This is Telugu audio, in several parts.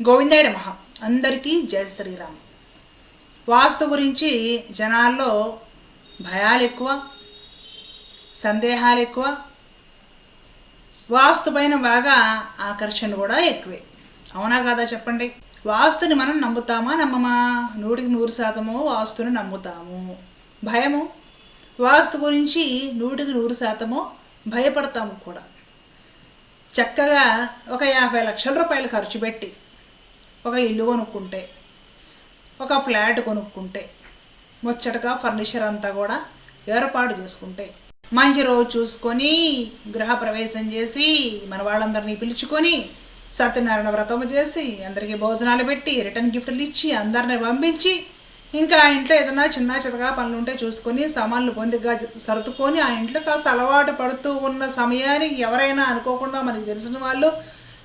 గోవిందాయుడు మహ అందరికీ జయ శ్రీరామ్. వాస్తు గురించి జనాల్లో భయాలు ఎక్కువ సందేహాలు ఎక్కువ వాస్తు పైన బాగా ఆకర్షణ కూడా ఎక్కువే. అవునా కాదా చెప్పండి? వాస్తుని మనం నమ్ముతామా నమ్మమా? నూటికి నూరు శాతము వాస్తుని నమ్ముతాము. భయము? వాస్తు గురించి నూటికి నూరు శాతము భయపడతాము కూడా. చక్కగా ఒక యాభై లక్షల రూపాయలు ఖర్చు పెట్టి ఒక ఇల్లు కొనుక్కుంటే ఒక ఫ్లాట్ కొనుక్కుంటే ముచ్చటగా ఫర్నిచర్ అంతా కూడా ఏర్పాటు చేసుకుంటే మంచి రోజు చూసుకొని గృహప్రవేశం చేసి మన వాళ్ళందరినీ పిలుచుకొని సత్యనారాయణ వ్రతం చేసి అందరికీ భోజనాలు పెట్టి రిటర్న్ గిఫ్ట్లు ఇచ్చి అందరిని పంపించి ఇంకా ఆ ఇంట్లో ఏదైనా చిన్న చితగా పనులు ఉంటే చూసుకొని సామాన్లు పొందిగా సర్దుకొని ఆ ఇంట్లో కాస్త అలవాటు పడుతూ ఉన్న సమయానికి ఎవరైనా అనుకోకుండా మనకి తెలిసిన వాళ్ళు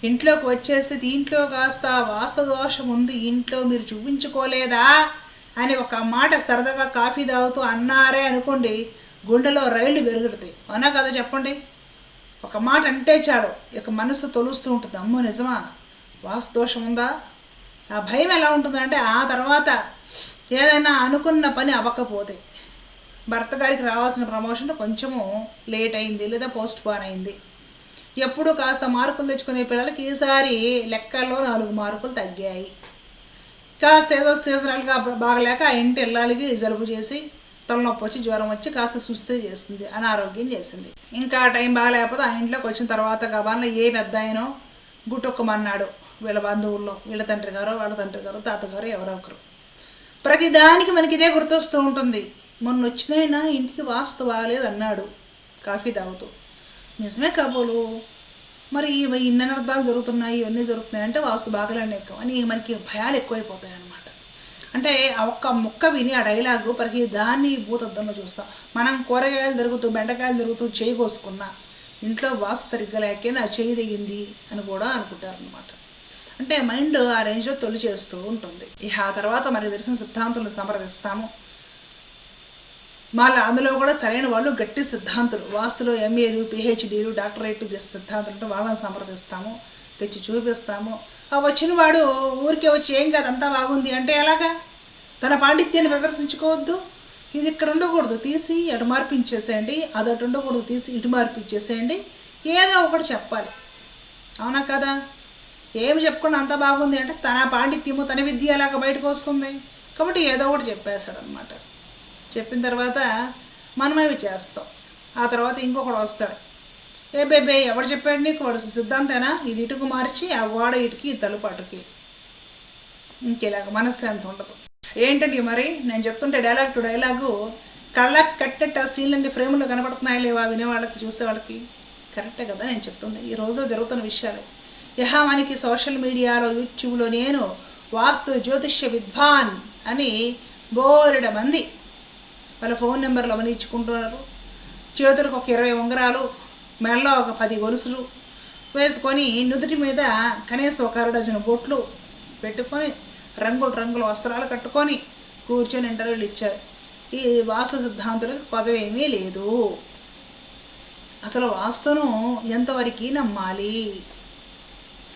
ఇంట్లోకి వచ్చేసి దీంట్లో కాస్త వాస్తు దోషం ఉంది ఇంట్లో మీరు చూపించుకోలేదా? అని ఒక మాట సరదాగా కాఫీ తాగుతూ అన్నారే అనుకోండి గుండెలో రైళ్ళు పెరుగుతాయి అవునా కదా చెప్పండి? ఒక మాట అంటే చాలు. ఇక మనసు తొలుస్తూ ఉంటుంది. అమ్మో నిజమా? వాస్తు దోషం ఉందా? ఆ భయం ఎలా ఉంటుందంటే ఆ తర్వాత ఏదైనా అనుకున్న పని అవ్వకపోతే భర్త గారికి రావాల్సిన ప్రమోషన్ కొంచెము లేట్ అయింది లేదా పోస్ట్ పోన్ అయింది. ఎప్పుడు కాస్త మార్కులు తెచ్చుకునే పిల్లలకి ఈసారి లెక్కల్లో నాలుగు మార్కులు తగ్గాయి. కాస్త ఏదో సీజనల్గా బాగలేక ఆ ఇంటి ఇల్లాలకి జలుబు చేసి తలనొప్పి వచ్చి జ్వరం వచ్చి కాస్త సుస్థి చేస్తుంది అనారోగ్యం చేసింది. ఇంకా టైం బాగాలేకపోతే ఆ ఇంట్లోకి వచ్చిన తర్వాత గబాన్లో ఏ పెద్ద ఆయనో గుట్టొక్కమన్నాడు వీళ్ళ బంధువుల్లో వీళ్ళ తండ్రి గారు వాళ్ళ తండ్రి గారు తాతగారు ఎవరో ఒకరు. ప్రతిదానికి మనకి ఇదే గుర్తొస్తూ ఉంటుంది. మొన్న వచ్చినైనా ఇంటికి వాస్తు బాగాలేదు అన్నాడు కాఫీ తాగుతూ. నిజమే కాబోలు. మరి ఇన్ని అనర్థాలు జరుగుతున్నాయి ఇవన్నీ జరుగుతున్నాయి అంటే వాస్తు బాగలేని ఎక్కువ అని మనకి భయాలు ఎక్కువైపోతాయి అన్నమాట అంటే ఆ ఒక్క ముక్క విని ఆ డైలాగు ప్రతి దాన్ని భూతద్దంలో చూస్తాం. మనం కూరగాయలు తిరుగుతూ బెండకాయలు తిరుగుతూ చేయి కోసుకున్నా ఇంట్లో వాస్తు సరిగ్గా లేకే నా చేయి దిగింది అని కూడా అనుకుంటారనమాట అంటే మైండ్ ఆ రేంజ్లో తొలి చేస్తూ ఉంటుంది. ఇక ఆ తర్వాత మనకు తెలిసిన సిద్ధాంతులను సంప్రదిస్తాము మళ్ళీ అందులో కూడా సరైన వాళ్ళు గట్టి సిద్ధాంతులు. వాస్తులు ఎంఏలు పిహెచ్డీలు డాక్టరేట్ చేసే సిద్ధాంతులు ఉంటే వాళ్ళని సంప్రదిస్తాము తెచ్చి చూపిస్తాము. ఆ వచ్చిన వాడు ఊరికే వచ్చి ఏం కాదు అంతా బాగుంది అంటే ఎలాగా? తన పాండిత్యాన్ని ప్రదర్శించుకోవద్దు ఇది ఇక్కడ ఉండకూడదు తీసి ఎటు మార్పించేసేయండి అది అటు ఉండకూడదు తీసి ఇటు మార్పించేసేయండి. ఏదో ఒకటి చెప్పాలి. అవునా కదా? ఏమి చెప్పకుండా అంత బాగుంది అంటే తన పాండిత్యము తన విద్య ఎలాగ బయటకు వస్తుంది? కాబట్టి ఏదో ఒకటి చెప్పేశాడు అనమాట చెప్పిన తర్వాత మనం అవి చేస్తాం. ఆ తర్వాత ఇంకొకడు వస్తాడు. ఏ బేబే ఎవడు చెప్పాడు నీకు? వాడు సిద్ధాంతేనా? ఇది ఇటుకు మార్చి ఆ గోడ ఇటుకి ఈ తలుపు అటుకి ఇంకేలాగ మనశ్శాంతి ఉండదు. ఏంటండి మరి? నేను చెప్తుంటే డైలాగ్ టు డైలాగు కళ్ళకి కట్టినట్టు ఆ సీన్లన్నీ ఫ్రేములో కనపడుతున్నాయి లేవా? వినేవాళ్ళకి చూసేవాళ్ళకి? కరెక్టే కదా నేను చెప్తుంది. ఈ రోజులో జరుగుతున్న విషయాలే. యహామానికి మనకి సోషల్ మీడియాలో యూట్యూబ్లో నేను వాస్తు జ్యోతిష్య విద్వాన్ అని బోరెడ మంది వాళ్ళ ఫోన్ నెంబర్లు అవన్నీ ఇచ్చుకుంటున్నారు చేతులకు ఒక ఇరవై ఉంగరాలు మెడలో ఒక పది గొలుసులు వేసుకొని నుదుటి మీద కనీసం ఒక అరడజన బొట్లు పెట్టుకొని రంగుల రంగుల వస్త్రాలు కట్టుకొని కూర్చొని ఇంటర్వ్యూలు ఇచ్చారు. ఈ వాస్తు సిద్ధాంతులకు పదవేమీ లేదు. అసలు వాస్తును ఎంతవరకు నమ్మాలి?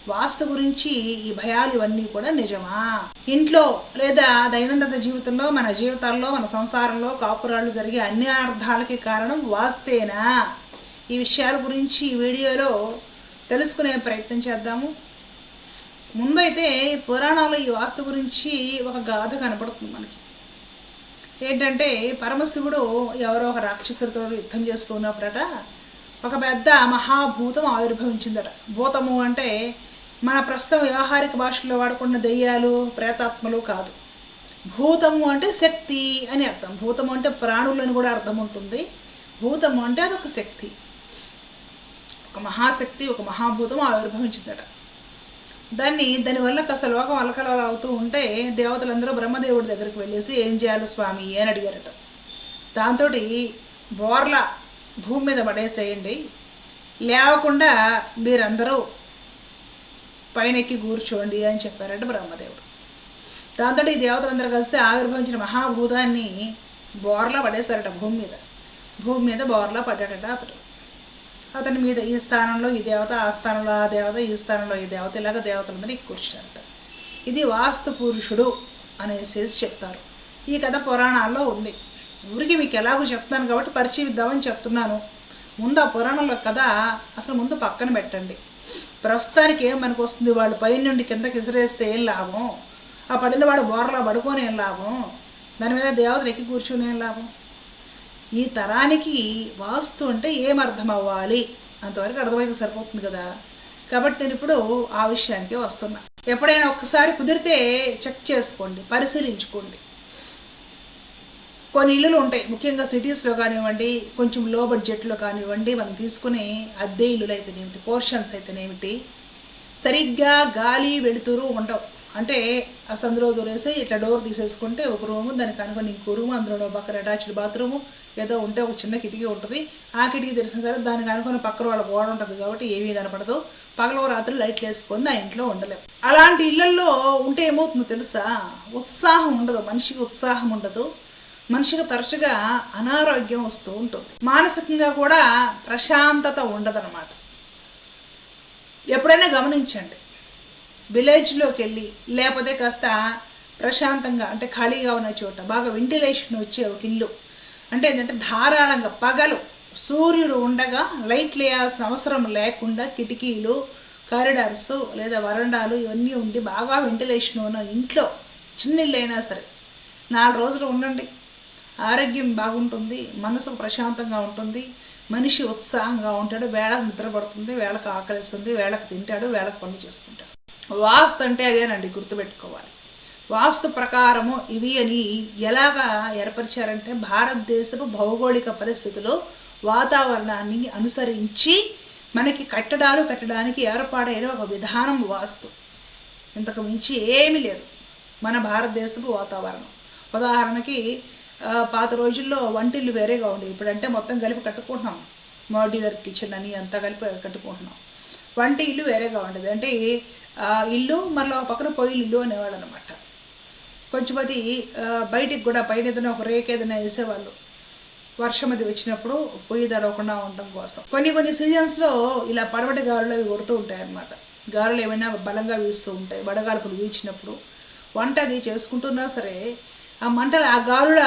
వాస్తు గురించి ఈ భయాలు ఇవన్నీ కూడా నిజమా? ఇంట్లో లేదా దైనందిన జీవితంలో మన జీవితాల్లో మన సంసారంలో కాపురాళ్ళు జరిగే అన్ని అర్థాలకి కారణం వాస్తేనా ఈ విషయాల గురించి ఈ వీడియోలో తెలుసుకునే ప్రయత్నం చేద్దాము. ముందైతే పురాణాలు ఈ వాస్తు గురించి ఒక గాథ కనపడుతుంది మనకి. ఏంటంటే పరమశివుడు ఎవరో ఒక రాక్షసుడితో యుద్ధం చేస్తూ ఉన్నప్పుడట ఒక పెద్ద మహాభూతం ఆవిర్భవించిందట. భూతము అంటే మన ప్రస్తుతం వ్యవహారిక భాషలో వాడుకున్న దెయ్యాలు ప్రేతాత్మలు కాదు. భూతము అంటే శక్తి అని అర్థం. భూతము అంటే ప్రాణులు అని కూడా అర్థం ఉంటుంది. భూతము అంటే అదొక శక్తి. ఒక మహాశక్తి ఒక మహాభూతం ఆవిర్భవించిందట. దాన్ని దానివల్ల కాస్త లోకం అలకలలు అవుతూ ఉంటే దేవతలందరూ బ్రహ్మదేవుడి దగ్గరికి వెళ్ళేసి ఏం చేయాలి స్వామి అని అడిగారట. దాంతో బోర్ల భూమి మీద పడేసేయండి. లేవకుండా మీరందరూ పైనెక్కి కూర్చోండి అని చెప్పారట బ్రహ్మదేవుడు. దాంతో ఈ దేవతలందరూ కలిసి ఆవిర్భవించిన మహాభూతాన్ని బోర్లా పడేశారట భూమి మీద. భూమి మీద బోర్లా పడ్డాడట అతడు. అతని మీద ఈ స్థానంలో ఈ దేవత ఆ స్థానంలో ఆ దేవత ఈ స్థానంలో ఈ దేవత ఇలాగ దేవతలందరినీ కూర్చున్నారట. ఇది వాస్తు పురుషుడు అనేసేసి చెప్తారు. ఈ కథ పురాణాల్లో ఉంది. ఊరికి మీకు ఎలాగో చెప్తాను కాబట్టి పరిచయం ఇద్దామని చెప్తున్నాను. ముందు ఆ పురాణంలో కథ అసలు ముందు పక్కన పెట్టండి. ప్రస్తుతానికి ఏం మనకు వస్తుంది వాళ్ళు పైనుండి కిందకి విసిరేస్తే ఏం లాభం? ఆ పడిన వాడు బోర్లా పడుకొని ఏం లాభం? దాని మీద దేవతలు ఎక్కి కూర్చుని ఏం లాభం? ఈ తరానికి వాస్తు అంటే ఏం అర్థం అవ్వాలి అంతవరకు అర్థమైతే సరిపోతుంది కదా? కాబట్టి నేను ఇప్పుడు ఆ విషయానికి వస్తున్నా. ఎప్పుడైనా ఒక్కసారి కుదిరితే చెక్ చేసుకోండి పరిశీలించుకోండి. కొన్ని ఇల్లులు ఉంటాయి. ముఖ్యంగా సిటీస్లో కానివ్వండి కొంచెం లో బడ్జెట్లో కానివ్వండి మనం తీసుకునే అద్దె ఇల్లులు అయితేనేమిటి పోర్షన్స్ అయితేనేమిటి సరిగ్గా గాలి వెళుతురు ఉండవు. అంటే ఆ సందులో దూరేసి ఇట్లా డోర్ తీసేసుకుంటే ఒక రూము దానికి అనుకుని ఇంకో రూము అందులో పక్కన అటాచ్డ్ బాత్రూము ఏదో ఉంటే ఒక చిన్న కిటికీ ఉంటుంది. ఆ కిటికీ తెరిసిన తర్వాత దానికి అనుకున్న పక్కన వాళ్ళ గోడ ఉంటుంది కాబట్టి ఏమీ కనపడదు. పగల రాత్రి లైట్లు వేసుకొని ఆ ఇంట్లో ఉండలేము అలాంటి ఇళ్ళల్లో ఉంటే ఏమవుతుందో తెలుసా? ఉత్సాహం ఉండదు. మనిషికి ఉత్సాహం ఉండదు. మనిషికి తరచుగా అనారోగ్యం వస్తూ ఉంటుంది. మానసికంగా కూడా ప్రశాంతత ఉండదన్నమాట. ఎప్పుడైనా గమనించండి. విలేజ్లోకి వెళ్ళి లేకపోతే కాస్త ప్రశాంతంగా అంటే ఖాళీగా ఉన్న చోట బాగా వెంటిలేషన్ వచ్చే ఒక ఇల్లు. అంటే ఏంటంటే ధారాళంగా పగలు. సూర్యుడు ఉండగా లైట్లు వేయాల్సిన అవసరం లేకుండా కిటికీలు కారిడార్స్ లేదా వరండాలు ఇవన్నీ ఉండి బాగా వెంటిలేషన్ ఉన్న ఇంట్లో చిన్న ఇల్లు అయినా సరే నాలుగు రోజులు ఉండండి. ఆరోగ్యం బాగుంటుంది మనసు ప్రశాంతంగా ఉంటుంది మనిషి ఉత్సాహంగా ఉంటాడు వేళకు నిద్రపడుతుంది వేళకు ఆకలిస్తుంది వేళకు తింటాడు వేళకు పనులు చేసుకుంటాడు. వాస్తు అంటే అదేనండి గుర్తుపెట్టుకోవాలి. వాస్తు ప్రకారము ఇవి అని ఎలాగా ఏర్పరిచారంటే భారతదేశపు భౌగోళిక పరిస్థితులు వాతావరణాన్ని అనుసరించి మనకి కట్టడాలు కట్టడానికి ఏర్పాటైన ఒక విధానం వాస్తు. ఇంతకు మించి ఏమీ లేదు. మన భారతదేశపు వాతావరణం. ఉదాహరణకి పాత రోజుల్లో వంటిల్లు వేరేగా ఉండేవి. ఇప్పుడంటే మొత్తం కలిపి కట్టుకుంటున్నాం. మాడ్యులర్ కిచెన్ అని అంతా కలిపి కట్టుకుంటున్నాం. వంట ఇల్లు వేరేగా ఉండేది. అంటే ఇల్లు మరలా పక్కన పొయ్యిలు ఇల్లు అనేవాళ్ళు అనమాట కొంచెమది బయటికి కూడా పైన ఏదైనా ఒక రేక్ ఏదైనా వేసేవాళ్ళు. వర్షం అది వచ్చినప్పుడు పొయ్యి తడవకుండా ఉండడం కోసం. కొన్ని కొన్ని సీజన్స్లో ఇలా పడవటి గాలులు అవి కొడుతూ ఉంటాయి అన్నమాట గాలులు ఏమైనా బలంగా వీస్తూ ఉంటాయి. వడగాల్పులు వీచినప్పుడు వంట అది చేసుకుంటున్నా సరే ఆ మంటలు ఆ గాలుల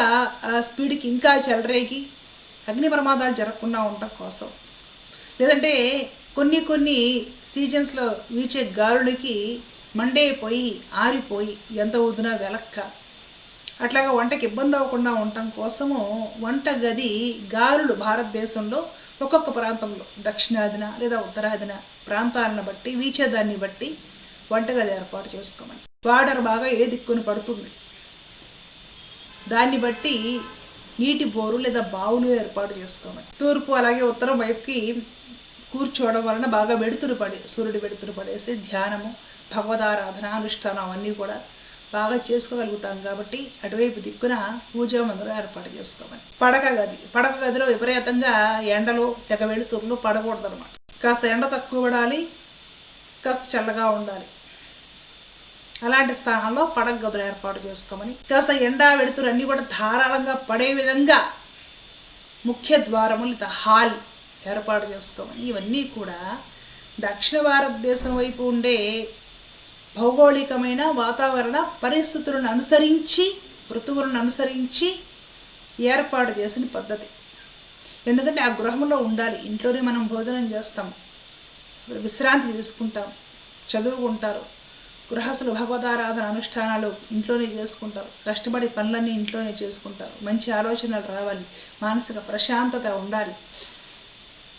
ఆ స్పీడ్కి ఇంకా చెలరేగి అగ్ని ప్రమాదాలు జరగకుండా ఉండటం కోసం. లేదంటే కొన్ని కొన్ని సీజన్స్లో వీచే గాలులకి మండేపోయి ఆరిపోయి ఎంత ఊదినా వెలక్క. అట్లాగా వంటకి ఇబ్బంది అవ్వకుండా ఉండటం కోసము వంట గది గాలులు భారతదేశంలో ఒక్కొక్క ప్రాంతంలో. దక్షిణాదిన లేదా ఉత్తరాదిన ప్రాంతాలను బట్టి వీచేదాన్ని బట్టి వంటగది ఏర్పాటు చేసుకోమని. వాడర్ బాగా ఏ దిక్కును పడుతుంది? దాన్ని బట్టి నీటి బోరు లేదా బావులు ఏర్పాటు చేసుకోమని తూర్పు అలాగే ఉత్తరం వైపుకి కూర్చోవడం వలన బాగా వెడుతురు పడి సూర్యుడు వెడుతురు పడేసి ధ్యానము భగవదారాధన అనుష్ఠానం అవన్నీ కూడా బాగా చేసుకోగలుగుతాం కాబట్టి అటువైపు దిక్కున పూజా మందిరం ఏర్పాటు చేసుకోమని పడక గది పడక గదిలో విపరీతంగా ఎండలో తెగ వెలుతురులు పడకూడదు అనమాట కాస్త ఎండ తక్కువ పడాలి కాస్త చల్లగా ఉండాలి. అలాంటి స్థానంలో పడగ గదులు ఏర్పాటు చేసుకోమని కాస్త ఎండా వెడుతురు అన్నీ కూడా ధారాళంగా పడే విధంగా ముఖ్య ద్వారము లేదా హాల్ ఏర్పాటు చేసుకోమని ఇవన్నీ కూడా దక్షిణ భారతదేశం వైపు ఉండే భౌగోళికమైన వాతావరణ పరిస్థితులను అనుసరించి ఋతువులను అనుసరించి ఏర్పాటు చేసిన పద్ధతి. ఎందుకంటే ఆ గృహంలో ఉండాలి. ఇంట్లోనే మనం భోజనం చేస్తాం. విశ్రాంతి తీసుకుంటాం. చదువుకుంటారు. గృహస్థులు భగవదారాధన అనుష్ఠానాలు ఇంట్లోనే చేసుకుంటారు. కష్టపడి పనులన్నీ ఇంట్లోనే చేసుకుంటారు. మంచి ఆలోచనలు రావాలి. మానసిక ప్రశాంతత ఉండాలి.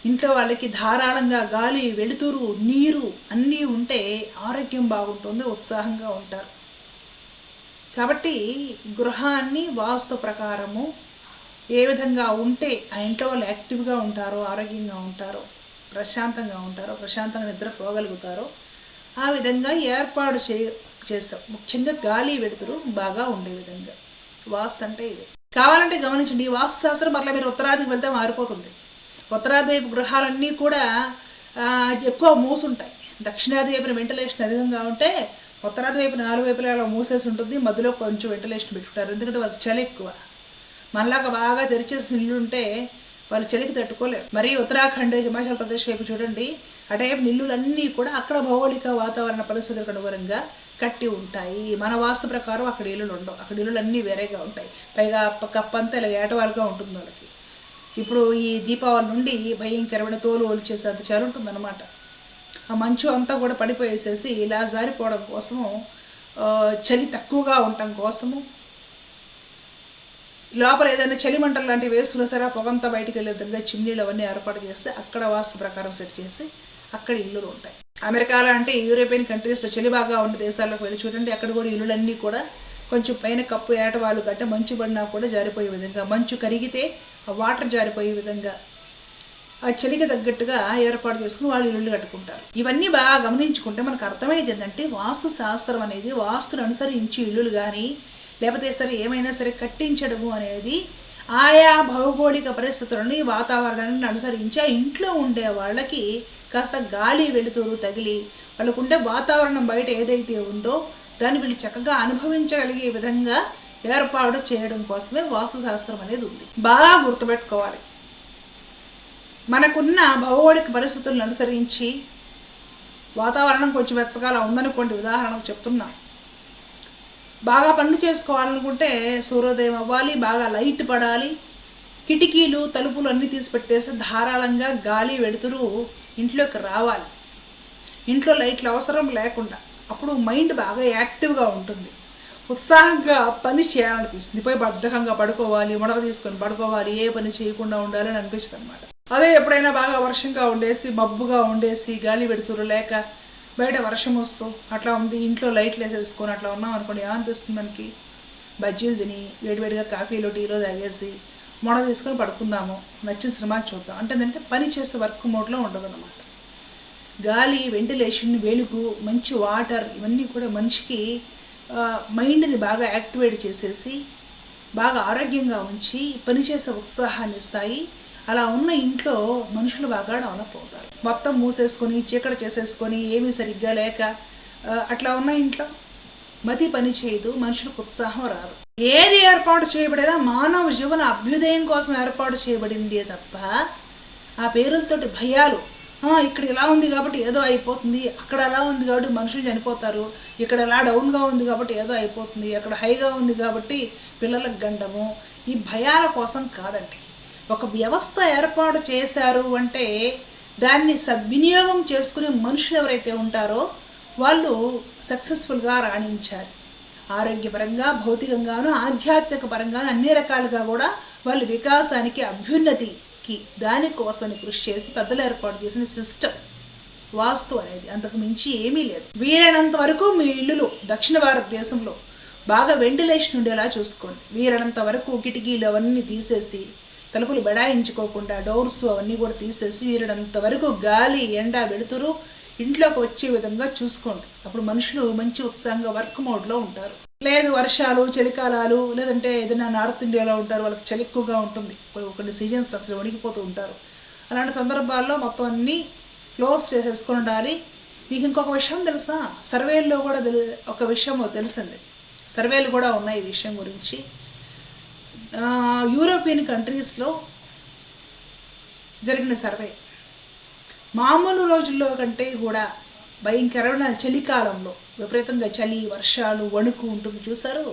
ఇంట్లో వాళ్ళకి ధారాళంగా గాలి వెలుతురు నీరు అన్నీ ఉంటే ఆరోగ్యం బాగుంటుంది ఉత్సాహంగా ఉంటారు. కాబట్టి గృహాన్ని వాస్తు ప్రకారము ఏ విధంగా ఉంటే ఆ ఇంట్లో వాళ్ళు యాక్టివ్గా ఉంటారో ఆరోగ్యంగా ఉంటారో ప్రశాంతంగా ఉంటారో ప్రశాంతంగా నిద్రపోగలుగుతారో ఆ విధంగా ఏర్పాటు చే చేస్తాం. ముఖ్యంగా గాలి వెడుతురు బాగా ఉండే విధంగా. వాస్తు అంటే ఇది. కావాలంటే గమనించండి ఈ వాస్తు శాస్త్రం మరలా మీరు ఉత్తరాదికి వెళ్తే మారిపోతుంది. ఉత్తరాది వైపు గృహాలన్నీ కూడా ఎక్కువ మూసుంటాయి. దక్షిణాది వైపున వెంటిలేషన్ అధికంగా ఉంటే ఉత్తరాది వైపు నాలుగు వైపులా అలా మూసేసి ఉంటుంది. మధ్యలో కొంచెం వెంటిలేషన్ పెట్టుకుంటారు. ఎందుకంటే వాళ్ళకి చలి ఎక్కువ. మనలాగా బాగా తెరిచేసిన ఇల్లు ఉంటే వాళ్ళు చలికి తట్టుకోలేరు. మరి ఉత్తరాఖండ్ హిమాచల్ ప్రదేశ్ వైపు చూడండి. అటైపు ఇల్లులన్నీ కూడా అక్కడ భౌగోళిక వాతావరణ పరిస్థితులకు అనుగుణంగా కట్టి ఉంటాయి. మన వాస్తు ప్రకారం అక్కడ ఇల్లులు ఉండవు. అక్కడ ఇల్లులు అన్నీ వేరేగా ఉంటాయి. పైగా కప్పంతా ఇలా ఏటవాలుగా ఉంటుంది వాళ్ళకి. ఇప్పుడు ఈ దీపావళి నుండి భయంకరమైన తోలు ఒలిచేసేంత చలి ఉంటుందన్నమాట ఆ మంచు అంతా కూడా పడిపోయేసేసి ఇలా జారిపోవడం కోసము చలి తక్కువగా ఉండటం కోసము లోపల ఏదైనా చలి మంటలు లాంటివి వేసుకున్నా సరే పొగంతా బయటికి వెళ్ళే దగ్గర చిమ్నీలు అవన్నీ ఏర్పాటు చేస్తే అక్కడ వాస్తు ప్రకారం సెట్ చేసి అక్కడ ఇల్లులు ఉంటాయి. అమెరికా లాంటి యూరోపియన్ కంట్రీస్ చలి బాగా ఉన్న దేశాలకు వెళ్ళి చూడండి అక్కడ కూడా ఇల్లులన్నీ కూడా కొంచెం పైన కప్పు ఏటవాళ్ళు కంటే మంచు పడినా కూడా జారిపోయే విధంగా మంచు కరిగితే ఆ వాటర్ జారిపోయే విధంగా ఆ చలికి తగ్గట్టుగా ఏర్పాటు చేసుకుని వాళ్ళు ఇల్లు కట్టుకుంటారు. ఇవన్నీ బాగా గమనించుకుంటే మనకు అర్థమయ్యేది ఏంటంటే వాస్తు శాస్త్రం అనేది వాస్తును అనుసరించి ఇల్లులు కానీ లేకపోతే సరే ఏమైనా సరే కట్టించడము అనేది ఆయా భౌగోళిక పరిస్థితులని వాతావరణాన్ని అనుసరించి ఆ ఇంట్లో ఉండే వాళ్ళకి కాస్త గాలి వెలుతురు తగిలి వాళ్ళకుండే వాతావరణం బయట ఏదైతే ఉందో దాన్ని వీళ్ళు చక్కగా అనుభవించగలిగే విధంగా ఏర్పాటు చేయడం కోసమే వాస్తుశాస్త్రం అనేది ఉంది. బాగా గుర్తుపెట్టుకోవాలి. మనకున్న భౌగోళిక పరిస్థితులను అనుసరించి వాతావరణం కొంచెం వెచ్చగా అలా ఉందనుకోండి ఉదాహరణకు చెప్తున్నా. బాగా పనులు చేసుకోవాలనుకుంటే సూర్యోదయం అవ్వాలి బాగా లైట్ పడాలి కిటికీలు తలుపులు అన్నీ తీసి పెట్టేసి ధారాళంగా గాలి వెడుతురు ఇంట్లోకి రావాలి. ఇంట్లో లైట్లు అవసరం లేకుండా అప్పుడు మైండ్ బాగా యాక్టివ్గా ఉంటుంది. ఉత్సాహంగా పని చేయాలనిపిస్తుంది. పోయి బద్ధకంగా పడుకోవాలి ముడవ తీసుకొని పడుకోవాలి ఏ పని చేయకుండా ఉండాలి అని అనిపిస్తుంది అనమాట అదే ఎప్పుడైనా బాగా వర్షంగా ఉండేసి మబ్బుగా ఉండేసి గాలి పెడుతురు లేక బయట వర్షం వస్తూ అట్లా ఉంది ఇంట్లో లైట్లు వేసేసుకొని అట్లా ఉన్నాం అనుకోండి ఏమనిపిస్తుంది మనకి? బజ్జీలు తిని వేడివేడిగా కాఫీలో టీలో తాగేసి మొడ తీసుకొని పడుకుందాము. నచ్చిన సినిమా చూద్దాం. అంటే ఏంటంటే పని చేసే వర్క్ మోడ్లో ఉండదు గాలి వెంటిలేషన్ వెలుగు మంచి వాటర్ ఇవన్నీ కూడా మనిషికి మైండ్ని బాగా యాక్టివేట్ చేసేసి బాగా ఆరోగ్యంగా ఉంచి పనిచేసే ఉత్సాహాన్ని ఇస్తాయి. అలా ఉన్న ఇంట్లో మనుషులు బాగా డెవలప్ అవుతారు. మొత్తం మూసేసుకొని చీకటి చేసేసుకొని ఏమీ సరిగ్గా లేక అట్లా ఉన్న ఇంట్లో మతి పని చేయదు. మనుషులకు ఉత్సాహం రాదు. ఏది ఏర్పాటు చేయబడేదా మానవ జీవన అభ్యుదయం కోసం ఏర్పాటు చేయబడిందే తప్ప ఆ పేరులతోటి భయాలు ఇక్కడ ఇలా ఉంది కాబట్టి ఏదో అయిపోతుంది అక్కడ ఎలా ఉంది కాబట్టి మనుషులు చనిపోతారు ఇక్కడ ఎలా డౌన్గా ఉంది కాబట్టి ఏదో అయిపోతుంది అక్కడ హైగా ఉంది కాబట్టి పిల్లలకు గండము ఈ భయాల కోసం కాదండి. ఒక వ్యవస్థ ఏర్పాటు చేశారు అంటే దాన్ని సద్వినియోగం చేసుకునే మనుషులు ఎవరైతే ఉంటారో వాళ్ళు సక్సెస్ఫుల్గా రాణించాలి. ఆరోగ్యపరంగా భౌతికంగాను ఆధ్యాత్మిక పరంగాను అన్ని రకాలుగా కూడా వాళ్ళ వికాసానికి అభ్యున్నతికి దానికోసం కృషి చేసి పెద్దలు ఏర్పాటు చేసిన సిస్టమ్ వాస్తు అనేది. అంతకు మించి ఏమీ లేదు. వీలైనంత వరకు మీ ఇల్లులు దక్షిణ భారతదేశంలో బాగా వెంటిలేషన్ ఉండేలా చూసుకోండి. వీలైనంత వరకు కిటికీలు అవన్నీ తీసేసి తలుపులు బడాయించుకోకుండా డోర్స్ అవన్నీ కూడా తీసేసి వీలైనంత వరకు గాలి ఎండ వెలుతురు ఇంట్లోకి వచ్చే విధంగా చూసుకోండి. అప్పుడు మనుషులు మంచి ఉత్సాహంగా వర్క్ మోడ్లో ఉంటారు. లేదు వర్షాలు చలికాలాలు లేదంటే ఏదైనా నార్త్ ఇండియాలో ఉంటారు వాళ్ళకి చలి ఎక్కువగా ఉంటుంది. కొన్ని- సీజన్స్ అసలు వణికిపోతూ ఉంటారు. అలాంటి సందర్భాల్లో మొత్తం అన్నీ క్లోజ్ చేసేసుకుని ఉండాలి మీకు ఇంకొక విషయం తెలుసా? సర్వేల్లో కూడా తెలి ఒక విషయం తెలిసింది. సర్వేలు కూడా ఉన్నాయి ఈ విషయం గురించి. యూరోపియన్ కంట్రీస్లో జరిగిన సర్వే. మామూలు రోజుల్లో కంటే కూడా భయంకరమైన చలికాలంలో విపరీతంగా చలి వర్షాలు వణుకు ఉంటుంది చూసారు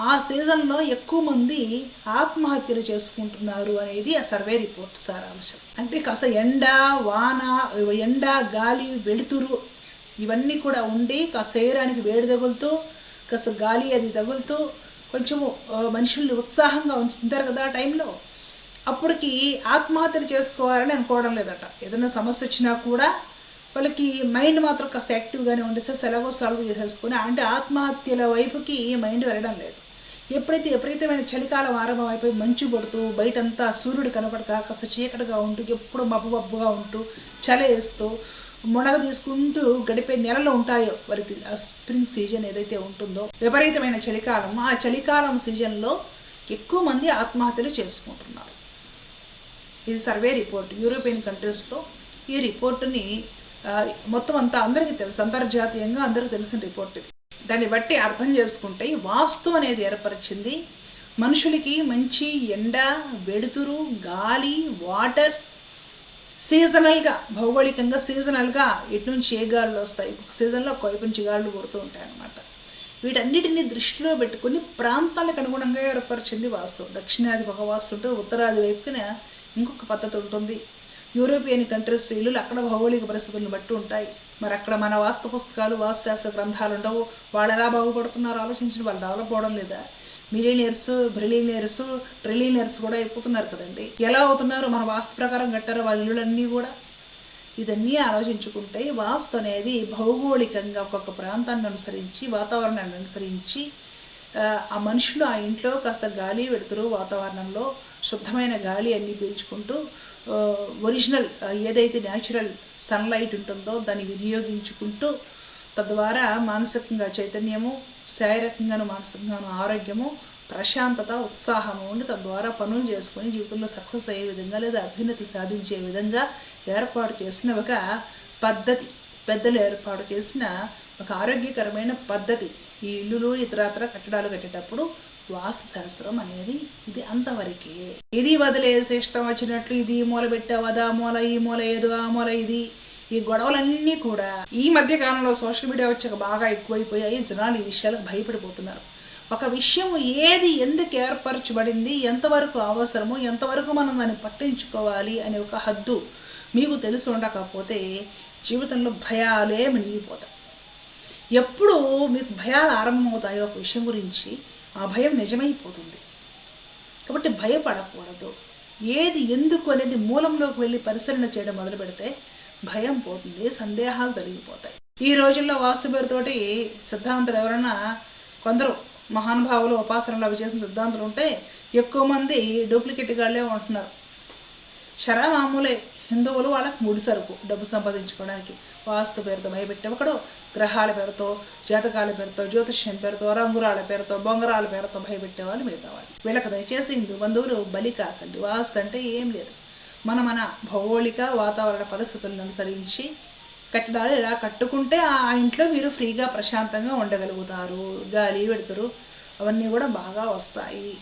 ఆ సీజన్లో ఎక్కువ మంది ఆత్మహత్యలు చేసుకుంటున్నారు అనేది ఆ సర్వే రిపోర్ట్ సారాంశం. అంటే కాస్త ఎండ వాన ఎండ గాలి వెలుతురు ఇవన్నీ కూడా ఉండి కాస్త శరీరానికి వేడి తగులుతూ కాస్త గాలి అది తగులుతూ కొంచెము మనుషుల్ని ఉత్సాహంగా ఉంచుతారు కదా ఆ టైంలో. అప్పటికి ఆత్మహత్యలు చేసుకోవాలని అనుకోవడం లేదట. ఏదైనా సమస్య వచ్చినా కూడా వాళ్ళకి మైండ్ మాత్రం కాస్త యాక్టివ్గానే ఉండేసి ఎలాగో సాల్వ్ చేసేసుకుని అంటే ఆత్మహత్యల వైపుకి మైండ్ వెళ్ళడం లేదు. ఎప్పుడైతే విపరీతమైన చలికాలం ఆరంభం అయిపోయి మంచు పడుతూ బయటంతా సూర్యుడు కనపడక కాస్త చీకటిగా ఉంటూ ఎప్పుడు మబ్బు మబ్బుగా ఉంటూ చలి వేస్తూ మునగ తీసుకుంటూ గడిపే నెలలు ఉంటాయో వారికి ఆ స్ప్రింగ్ సీజన్ ఏదైతే ఉంటుందో విపరీతమైన చలికాలం ఆ చలికాలం సీజన్లో ఎక్కువ మంది ఆత్మహత్యలు చేసుకుంటున్నారు. ఇది సర్వే రిపోర్ట్ యూరోపియన్ కంట్రీస్లో ఈ రిపోర్టుని మొత్తం అంతా అందరికీ తెలుసు అంతర్జాతీయంగా అందరికీ తెలిసిన రిపోర్ట్ ఇది. దాన్ని బట్టి అర్థం చేసుకుంటే వాస్తు అనేది ఏర్పరిచింది. మనుషులకి మంచి ఎండ వెడుతురు గాలి వాటర్ సీజనల్గా భౌగోళికంగా సీజనల్గా ఇటు నుంచి ఏ గాలులు వస్తాయి ఒక సీజన్లో వైపు నుంచి గాలులు కొడుతూ ఉంటాయి అన్నమాట వీటన్నిటిని దృష్టిలో పెట్టుకుని ప్రాంతాలకు అనుగుణంగా ఏర్పరిచింది వాస్తు. దక్షిణాది ఒక వాస్తు ఉత్తరాది వైపున ఇంకొక పద్ధతి ఉంటుంది. యూరోపియన్ కంట్రీస్ ఇల్లులు అక్కడ భౌగోళిక పరిస్థితులను బట్టి ఉంటాయి. మరి అక్కడ మన వాస్తు పుస్తకాలు వాస్తుశాస్త్ర గ్రంథాలు ఉండవు. వాళ్ళు ఎలా బాగుపడుతున్నారో ఆలోచించిన వాళ్ళు డెవలప్ అవడం లేదా? మిలీనియర్స్ బ్రిలీనియర్స్ ట్రిలీనియర్స్ కూడా అయిపోతున్నారు కదండి. ఎలా అవుతున్నారు మన వాస్తు ప్రకారం కట్టారో వాళ్ళ ఇల్లులన్నీ కూడా. ఇదన్నీ ఆలోచించుకుంటే వాస్తు అనేది భౌగోళికంగా ఒక్కొక్క ప్రాంతాన్ని అనుసరించి వాతావరణాన్ని అనుసరించి ఆ, మనుషులు ఆ ఇంట్లో కాస్త గాలి పెడుతురు వాతావరణంలో. శుద్ధమైన గాలి అన్నీ పీల్చుకుంటూ ఒరిజినల్ ఏదైతే న్యాచురల్ సన్లైట్ ఉంటుందో దాన్ని వినియోగించుకుంటూ తద్వారా మానసికంగా చైతన్యము శారీరకంగాను మానసికంగాను ఆరోగ్యము ప్రశాంతత ఉత్సాహము ఉండి తద్వారా పనులు చేసుకొని జీవితంలో సక్సెస్ అయ్యే విధంగా లేదా అభ్యున్నతి సాధించే విధంగా ఏర్పాటు చేసిన ఒక పద్ధతి. పెద్దలు ఏర్పాటు చేసిన ఒక ఆరోగ్యకరమైన పద్ధతి. ఈ ఇల్లులు ఇతరత్ర కట్టడాలు కట్టేటప్పుడు వాస్తు అనేది ఇది అంతవరకే. ఇది వదిలేసి ఇష్టం వచ్చినట్లు ఇది మూల పెట్టావు అదా మూల ఈ మూల ఏదో ఆ మూల ఇది. ఈ గొడవలన్నీ కూడా ఈ మధ్య కాలంలో సోషల్ మీడియా వచ్చాక బాగా ఎక్కువైపోయాయి. జనాలు ఈ విషయాలకు భయపడిపోతున్నారు. ఒక విషయం ఏది ఎందుకు ఏర్పరచబడింది ఎంతవరకు అవసరమో ఎంతవరకు మనం దాన్ని పట్టించుకోవాలి అనే ఒక హద్దు మీకు తెలిసి ఉండకపోతే జీవితంలో భయాలే మునిగిపోతాయి. ఎప్పుడు మీకు భయాలు ఆరంభమవుతాయో ఒక విషయం గురించి. ఆ భయం నిజమైపోతుంది. కాబట్టి భయపడకూడదు. ఏది ఎందుకు అనేది మూలంలోకి వెళ్ళి పరిశీలన చేయడం మొదలు పెడితే భయం పోతుంది సందేహాలు తొలగిపోతాయి. ఈ రోజుల్లో వాస్తు పేరుతోటి సిద్ధాంతులు ఎవరైనా కొందరు మహానుభావులు ఉపాసనలు అవి చేసిన సిద్ధాంతులు ఉంటే ఎక్కువ మంది డూప్లికేట్ గాళ్ళే ఉంటున్నారు. షరా మామూలే హిందువులు వాళ్ళకి ముడిసరుకు డబ్బు సంపాదించుకోవడానికి వాస్తు పేరుతో భయపెట్టే ఒకడు గ్రహాల పేరుతో జాతకాల పేరుతో జ్యోతిష్యం పేరుతో రంగురాల పేరుతో బొంగరాల పేరుతో భయపెట్టేవాళ్ళు మిగతా వాళ్ళు. వీళ్ళకి దయచేసి హిందూ బంధువులు బలి కాకండి. వాస్తు అంటే ఏం లేదు. మన మన భౌగోళిక వాతావరణ పరిస్థితులను అనుసరించి కట్టడాలు ఇలా కట్టుకుంటే ఆ ఇంట్లో మీరు ఫ్రీగా ప్రశాంతంగా ఉండగలుగుతారు గాలి పెడతారు అవన్నీ కూడా బాగా వస్తాయి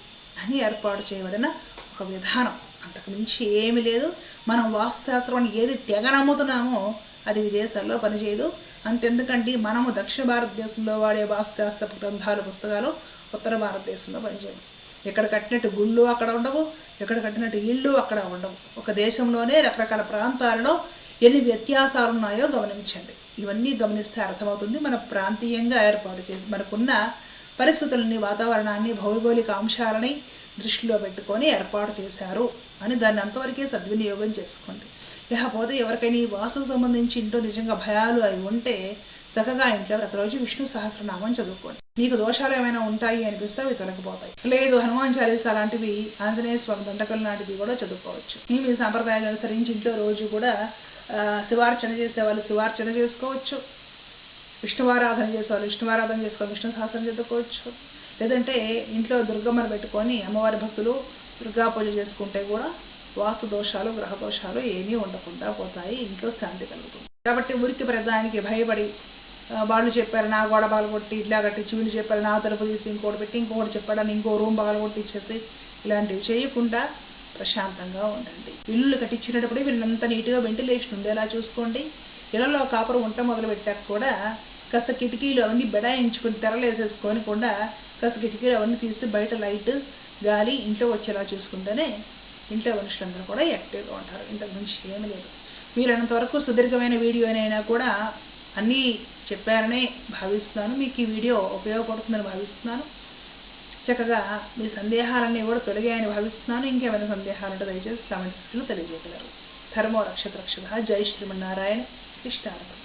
అని ఏర్పాటు చేయబడిన ఒక విధానం. అంతకు మించి ఏమీ లేదు. మనం వాస్తుశాస్త్రం అని ఏది తెగ నమ్ముతున్నామో అది విదేశాల్లో పనిచేయదు. అంతెందుకంటే మనము దక్షిణ భారతదేశంలో వాడే వాస్తుశాస్త్ర గ్రంథాలు పుస్తకాలు ఉత్తర భారతదేశంలో పనిచేయవు. ఎక్కడ కట్టినట్టు గుళ్ళు అక్కడ ఉండవు ఎక్కడ కట్టినట్టు ఇళ్ళు అక్కడ ఉండవు. ఒక దేశంలోనే రకరకాల ప్రాంతాలలో ఎన్ని వ్యత్యాసాలు ఉన్నాయో గమనించండి. ఇవన్నీ గమనిస్తే అర్థమవుతుంది మన ప్రాంతీయంగా ఏర్పాటు చేసి మనకున్న పరిస్థితులని వాతావరణాన్ని భౌగోళిక అంశాలని దృష్టిలో పెట్టుకొని ఏర్పాటు చేశారు అని దాన్ని అంతవరకే సద్వినియోగం చేసుకోండి. ఇకపోతే ఎవరికైనా ఈ వాస్తుకు సంబంధించి ఇంట్లో నిజంగా భయాలు అవి ఉంటే చక్కగా ఇంట్లో ప్రతిరోజు విష్ణు సహస్రనామం చదువుకోండి. మీకు దోషాలు ఏమైనా ఉంటాయి అనిపిస్తే అవి తొలగిపోతాయి. లేదు హనుమాన్ చాలీస లాంటివి ఆంజనేయ స్వామి దండకలు లాంటివి కూడా చదువుకోవచ్చు. మీ మీ సాంప్రదాయాలు అనుసరించి ఇంట్లో రోజు కూడా శివార్చన శివార్చన చేసేవాళ్ళు శివార్చన చేసుకోవచ్చు. విష్ణువారాధన చేసేవాళ్ళు విష్ణువారాధన చేసుకోవాలి విష్ణు సహస్రం చదువుకోవచ్చు. లేదంటే ఇంట్లో దుర్గమ్మను పెట్టుకొని అమ్మవారి భక్తులు దుర్గా పూజ చేసుకుంటే కూడా వాస్తు దోషాలు గ్రహ దోషాలు ఏమీ ఉండకుండా పోతాయి. ఇంట్లో శాంతి కలుగుతుంది. కాబట్టి ఉరికి ప్రదానికి భయపడి వాళ్ళు చెప్పారు నా గోడ కొట్టి ఇట్లా కట్టించి వీళ్ళు చెప్పారు నా తలుపు తీసి ఇంకోటి పెట్టి ఇంకొకటి చెప్పాడని ఇంకో రూమ్ కొట్టించేసి ఇలాంటివి చేయకుండా ప్రశాంతంగా ఉండండి. ఇల్లు కట్టించినప్పుడు వీళ్ళంతా నీట్గా వెంటిలేషన్ ఉండేలా చూసుకోండి. ఇళ్ళలో కాపురం ఉంట మొదలు పెట్టాక కూడా కాస్త కిటికీలు అవన్నీ బెడాయించుకొని తెరలు వేసేసుకొని కూడా కాస్త కిటికీలు అవన్నీ తీసి బయట లైట్ గాలి ఇంట్లో వచ్చేలా చూసుకుంటేనే ఇంట్లో మనుషులందరూ కూడా యాక్టివ్గా ఉంటారు. ఇంతకు మించి ఏమీ లేదు. వీలైనంత వరకు సుదీర్ఘమైన వీడియోనైనా కూడా అన్నీ చెప్పారనే భావిస్తున్నాను. మీకు ఈ వీడియో ఉపయోగపడుతుందని భావిస్తున్నాను. చక్కగా మీ సందేహాలన్నీ కూడా తొలగాయని భావిస్తున్నాను. ఇంకేమైనా సందేహాలు ఉంటే దయచేసి కామెంట్ సెక్షన్లో తెలియజేయగలరు. ధర్మో రక్షత రక్షత. జై శ్రీమన్నారాయణ. ఇష్టార్థం